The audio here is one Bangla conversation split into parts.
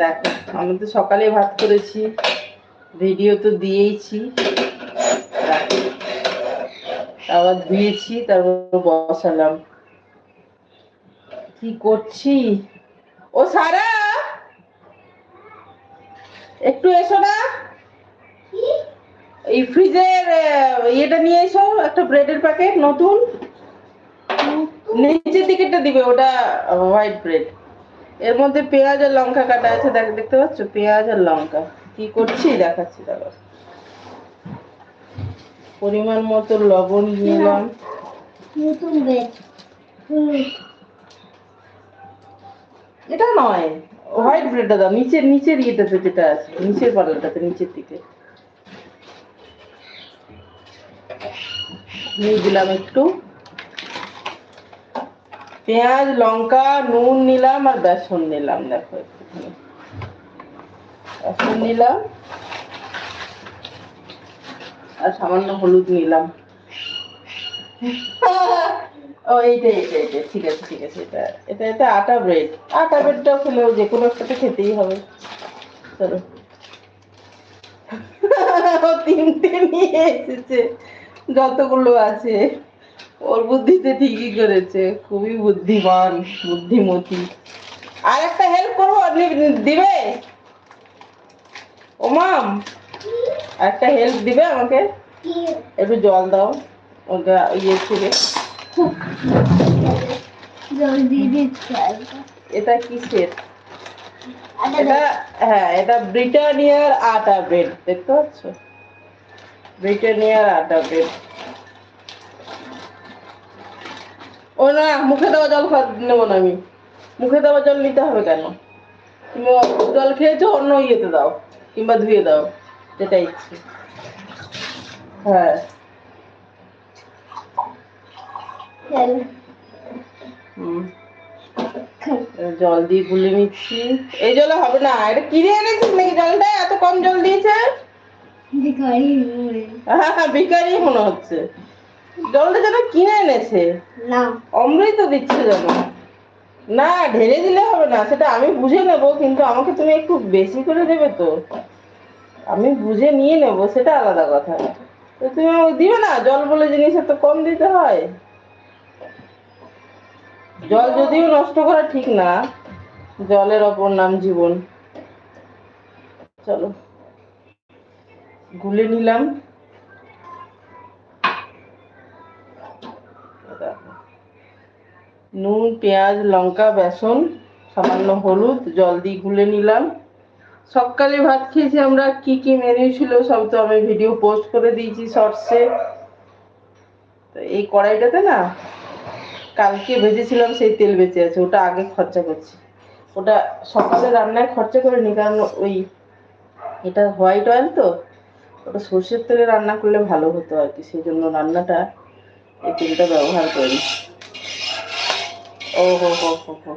দেখো আমি তো সকালে ভাত করেছি ভিডিও তো দিয়েইছি। আবার ধুয়েছি তারপর বসালাম। কি করছি? ও সারা! একটু এসো না। এই ফ্রিজের ইয়েটা নিয়ে এসো একটা ব্রেডের প্যাকেট নতুন। নিচের দিকেরটা দিবে ওটা হোয়াইট ব্রেড এর মধ্যে পেঁয়াজ আর লঙ্কা কাটা আছে দেখ দেখতে পাচ্ছ? পেঁয়াজ আর লঙ্কা। কি করছি? দেখাচ্ছি দেখো পরিমাণ মতো লবণ নিলাম। এটা নয়। হোয়াইট ব্রেডটা দাও নিচের নিচের ইয়েটাতে যেটা আছে নিচের পাল্লাটাতে নিচের দিকে। নিয়ে দিলাম একটু। পেঁয়াজ, লঙ্কা, নুন নিলাম আর বেসন নিলাম, দেখো বেসন নিলাম আর সামান্য হলুদ নিলাম। ও, এইটা এইটা এইটা, ঠিক আছে ঠিক আছে, এটা এটা এটা আটা ব্রেড আটা ব্রেডটাও খেলেও যে কোনো একটাতে খেতেই হবে। চলো। তিনটে নিয়ে এসেছে। যতগুলো আছে। ওর বুদ্ধিতে ঠিকই করেছে খুবই বুদ্ধিমান বুদ্ধিমতী। আর একটা হেল্প করব দিবে? ও মাম একটা হেল্প দিবে আমাকে? একটু জল দাও ওটা ইয়ে থেকে। এটা কিসের? এটা হ্যাঁ এটা ব্রিটানিয়ার আটা ব্রেড দেখতে পাচ্ছ? ব্রিটানিয়ার আটা ব্রেড। ও না মুখে দেওয়া জল নেব না আমি। মুখে দেওয়া জল নিতে হবে কেন? তুমি জল খেয়েছো অন্য ইয়েতে দাও কিংবা ধুয়ে দাও যেটা ইচ্ছে। হ্যাঁ। জল দিয়ে গুলে নিচ্ছি। এই জলে হবে না এটা কিনে এনেছিস নাকি জলটা? এত কম জল দিয়েছে? হ্যাঁ ভিকারি মনে হচ্ছে। জলটা যেন কিনে এনেছে? না। অমৃত দিচ্ছে যেন। না ঢেলে দিলে হবে না সেটা আমি বুঝে নেব কিন্তু আমাকে তুমি একটু বেশি করে দেবে তো। আমি বুঝে নিয়ে নেব সেটা আলাদা কথা। তো তুমি আমাকে দিবে না? জল বলে জিনিস তো কম দিতে হয়। জল যদিও নষ্ট করা ঠিক না জলের অপর নাম জীবন। চলো। গুলে নিলাম। নুন, পেঁয়াজ, লঙ্কা, বেসন, সামান্য হলুদ, জল দিয়ে গুলে নিলাম। সকালে ভাত খেয়েছি আমরা, কি কি মেনু ছিল সব তো আমি ভিডিও পোস্ট করে দিয়েছি শর্টসে তো এই কড়াইটাতে না, কালকে ভেজেছিলাম সেই তেল বেঁচে আছে, ওটা আগে খরচা করছি। ওটা সকালে রান্নায় খরচা করিনি, কারণ ওই এটা হোয়াইট অয়েল তো, ওটা সর্ষের তেলে রান্না করলে ভালো হতো আর কি, সেই জন্য রান্নাটা এই তেলটা ব্যবহার করি ও হো হো হো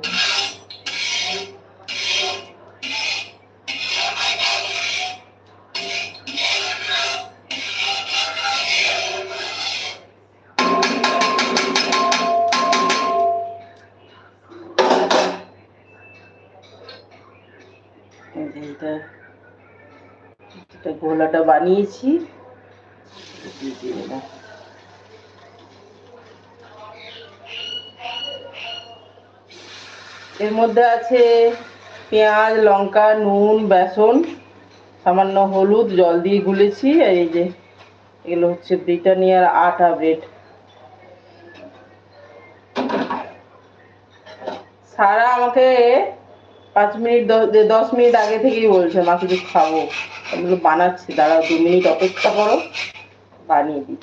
এটা গোলাটা বানিয়েছি দিয়ে দিলাম। এর মধ্যে আছে পেঁয়াজ, লঙ্কা, নুন, বেসন, সামান্য হলুদ, জল দিয়ে গুলেছি। আর এই যে, এগুলো হচ্ছে ব্রিটানিয়ার আটা ব্রেড। সারা আমাকে পাঁচ মিনিট, দশ মিনিট আগে থেকেই বলছে, মা, কিছু খাব। এগুলো বানাচ্ছি, দাঁড়াও, দু মিনিট অপেক্ষা করো, বানিয়ে দিই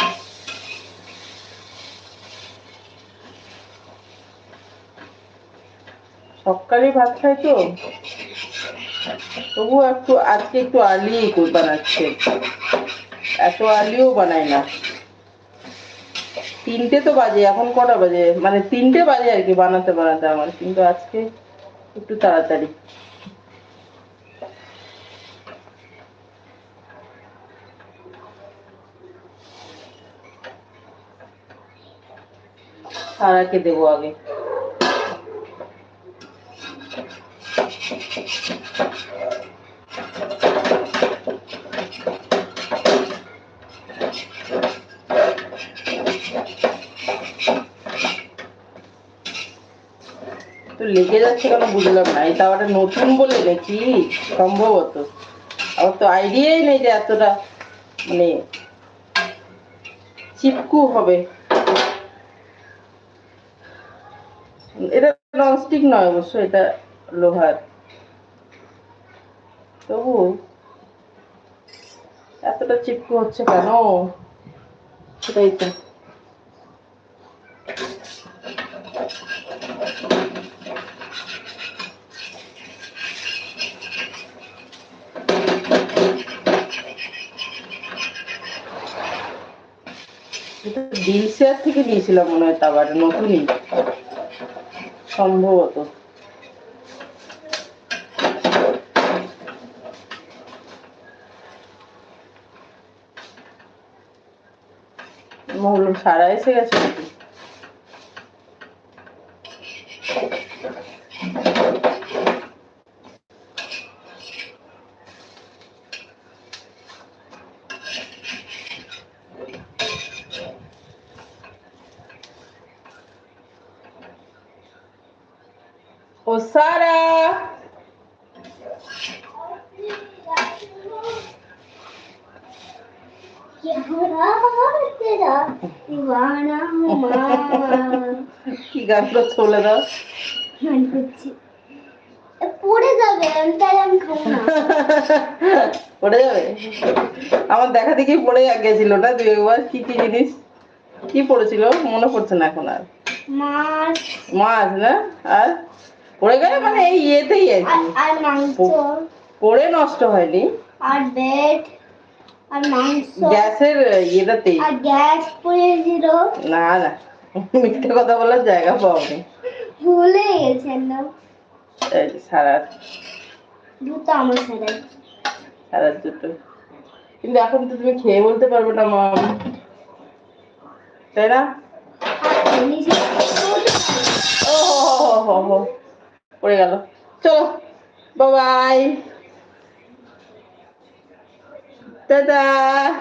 সকালে ভাত খাই তো? তবু একটু, আজকে একটু আর্লি বানাচ্ছে। এত আর্লিও বানাই না। তিনটে তো বাজে, এখন কটা বাজে? মানে তিনটে বাজে আর কি বানাতে বানাতে আমার। কিন্তু আজকে একটু তাড়াতাড়ি। সারাকে দেবো আগে। লেগে যাচ্ছে কেন বুঝলাম না। এটা আবার নতুন বলে নাকি? সম্ভবত। আমার তো আইডিয়াই নেই যে এতটা মানে চিপকু হবে। এটা ননস্টিক নয় অবশ্য, এটা লোহার। তবু এতটা চিপকু হচ্ছে কেন? সেটাই তো। ডিল শেয়ার থেকে নিয়েছিলাম মনে হয় তাবার নতুনই। সম্ভবত। বললাম সারা এসে গেছে ও সারা। क्या আমার দেখা দেখি পড়ে গেছিল না দুই একবার। কি কি জিনিস? কি পড়েছিল? মনে পড়ছে না এখন আর। মাছ। না? আর? পড়ে গেলে মানে এই ইয়েতেই আর কি পড়ে নষ্ট হয়নি। আর বেড আর মাংস গ্যাসের ইয়েটাতেই। আর গ্যাস পড়েছিল না না মিথ্যে কথা বলার জায়গা পাওনি। ভুলে গেছেন না। এই সারা দুটো আমার সাথে। সারার দুটো। কিন্তু এখন তো তুমি খেয়ে বলতে পারবে না মা। তাই না? ও হো হো হো হো পড়ে গেল। চলো বাবাই 哒哒